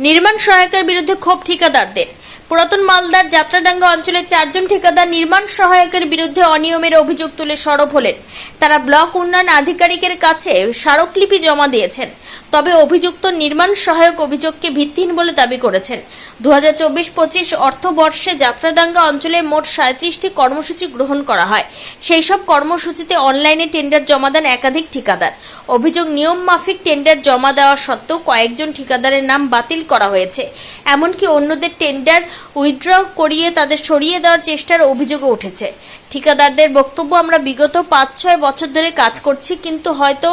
নির্মাণ সহায়কের বিরুদ্ধে ক্ষোভ ঠিকাদারদের। পুরাতন মালদার যাত্রাডাঙ্গা অঞ্চলে চারজন ঠিকাদার নির্মাণ সহায়কের বিরুদ্ধে অনিয়মের অভিযোগ তুলে সরব হলেন। তারা ব্লক উন্নয়ন আধিকারিকের কাছে স্মারকলিপি জমা দিয়েছেন। তবে অভিযুক্ত নির্মাণ সহায়ক অভিযোগকে ভিত্তিহীন বলে দাবি করেছেন। দু হাজার চব্বিশ পঁচিশ অর্থবর্ষে যাত্রাডাঙ্গা অঞ্চলে মোট সাঁত্রিশটি কর্মসূচি গ্রহণ করা হয়। সেই সব কর্মসূচিতে অনলাইনে টেন্ডার জমা দেন একাধিক ঠিকাদার। অভিযোগ নিয়ম মাফিক টেন্ডার জমা দেওয়া সত্ত্বেও কয়েকজন ঠিকাদারের নাম বাতিল করা হয়েছে। এমনকি অন্যদের টেন্ডার উইথড্র করিয়ে তাদের সরিয়ে দেওয়ার চেষ্টার অভিযোগও উঠেছে। ঠিকাদারদের বক্তব্য আমরা বিগত পাঁচ ছয় বছর ধরে কাজ করছি, কিন্তু হয়তো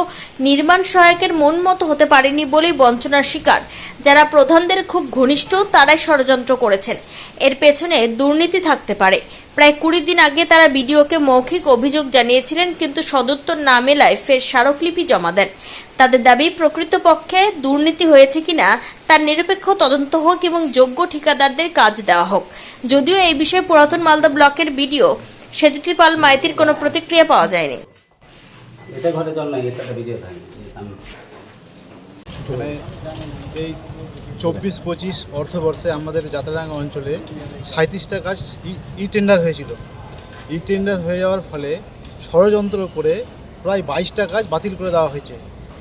নির্মাণ সহায়কের মন মতো হতে পারেনি বলেই বঞ্চনার শিকার। যারা প্রধানদের খুব ঘনিষ্ঠ, তারাই ষড়যন্ত্র করেছেন। এর পেছনে দুর্নীতি থাকতে পারে। প্রায় কুড়ি দিন আগে তারা বিডিওকে মৌখিক অভিযোগ জানিয়েছিলেন, কিন্তু সদুত্তর না মেলায় ফের স্মারকলিপি জমা দেন। তাদের দাবি, প্রকৃতপক্ষে দুর্নীতি হয়েছে কিনা তার নিরপেক্ষ তদন্ত হোক এবং যোগ্য ঠিকাদারদের কাজ দেওয়া হোক। যদিও এই বিষয়ে পুরাতন মালদা ব্লকের বিডিও সেজুতি পাল মাইতির কোনো প্রতিক্রিয়া পাওয়া যায়নি। এটা ঘরে জল নাই এটা ভিডিও থাকে মানে এই চব্বিশ পঁচিশ অর্থবর্ষে আমাদের যাত্রাডাঙ্গা অঞ্চলে সাঁত্রিশটা কাজ ই- ই টেন্ডার হয়েছিল। ই টেন্ডার হয়ে যাওয়ার ফলে ষড়যন্ত্র করে প্রায় বাইশটা কাজ বাতিল করে দেওয়া হয়েছে।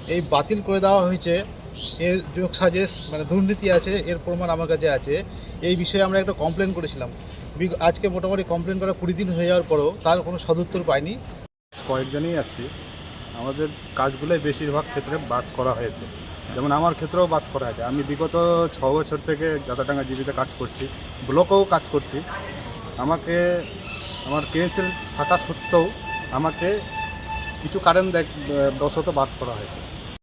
এই বাতিল করে দেওয়া হয়েছে এর যোগ সাজেশ মানে দুর্নীতি আছে, এর প্রমাণ আমার কাছে আছে। এই বিষয়ে আমরা একটা কমপ্লেন করেছিলাম। আজকে মোটামুটি কমপ্লেন করা কুড়ি দিন হয়ে যাওয়ার পরও তার কোনো সদুত্তর পাইনি। কয়েকজনই আছি। আমাদের কাজগুলোই বেশিরভাগ ক্ষেত্রে বাদ করা হয়েছে। যেমন আমার ক্ষেত্রেও বাদ করা আছে। আমি বিগত ছ বছর থেকে যাতাডাঙ্গা জীবিতে কাজ করছি, ব্লকেও কাজ করছি। আমাকে, আমার ক্রিয়েন্সিয়াল থাকা সত্ত্বেও আমাকে কিছু কারণ দেখ বশত বাদ করা হয়েছে।